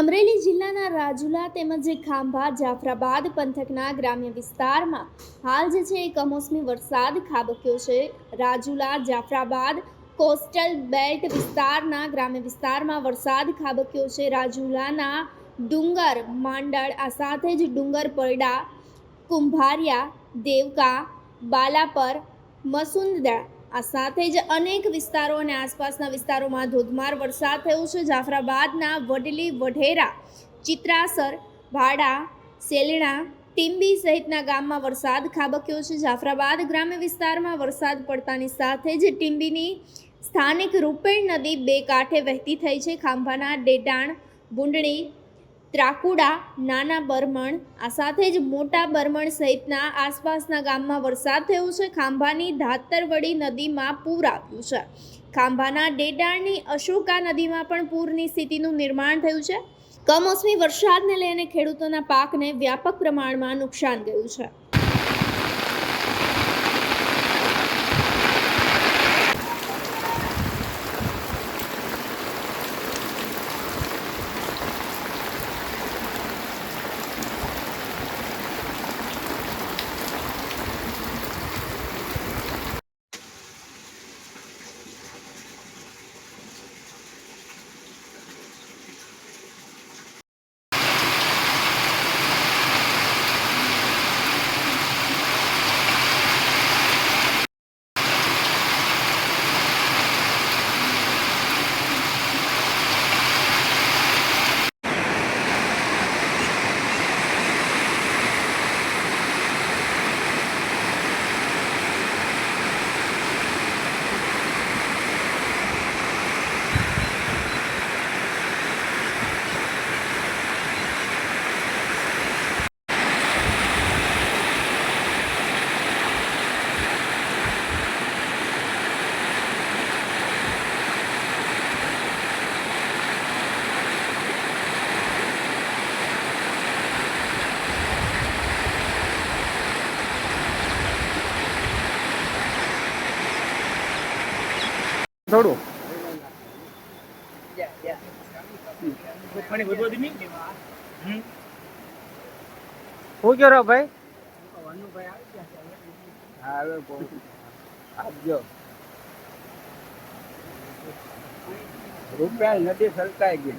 અમરેલી જિલ્લાના રાજુલા તેમજ ખાંભા જાફરાબાદ પંથકના ગ્રામ્ય વિસ્તારમાં હાલ જે છે એ કમોસમી વરસાદ ખાબક્યો છે. રાજુલા, જાફરાબાદ, કોસ્ટલ બેલ્ટ વિસ્તારના ગ્રામ્ય વિસ્તારમાં વરસાદ ખાબક્યો છે. રાજુલાના ડુંગર, માંડળ, આ સાથે જ ડુંગર પરડા કુંભારિયા, દેવકા, બાલાપર મસુંદરા આ સાથે જ અનેક વિસ્તારો અને આસપાસના વિસ્તારોમાં ધોધમાર વરસાદ થયો છે. જાફરાબાદના વડલી વઢેરા, ચિત્રાસર ભાડા સેલણા, ટીંબી સહિતના ગામમાં વરસાદ ખાબક્યો છે. જાફરાબાદ ગ્રામ્ય વિસ્તારમાં વરસાદ પડતાની સાથે જ ટીંબીની સ્થાનિક રૂપેણ નદી બે કાંઠે વહેતી થઈ છે. ખાંભાના ડેટાણ બુંડણી ત્રાકુડા નાના બરમણ, આ સાથે જ મોટા બરમણ સહિતના આસપાસના ગામમાં વરસાદ થયો છે. ખાંભાની ધાતરવડી નદીમાં પૂર આવ્યું છે. ખાંભાના ડેડાણની અશોકા નદીમાં પણ પૂરની સ્થિતિનું નિર્માણ થયું છે. કમોસમી વરસાદને લઈને ખેડૂતોના પાકને વ્યાપક પ્રમાણમાં નુકસાન ગયું છે. થોડું શું કરો ભાઈ? હા આપજો. રૂપિયા નથી સરકાઈ ગઈ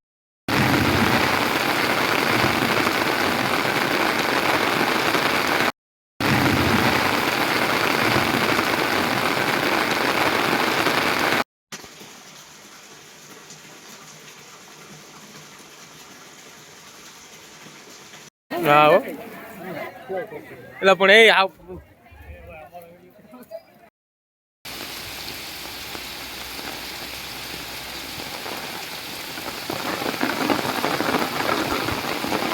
હો એટલે પણ એ આ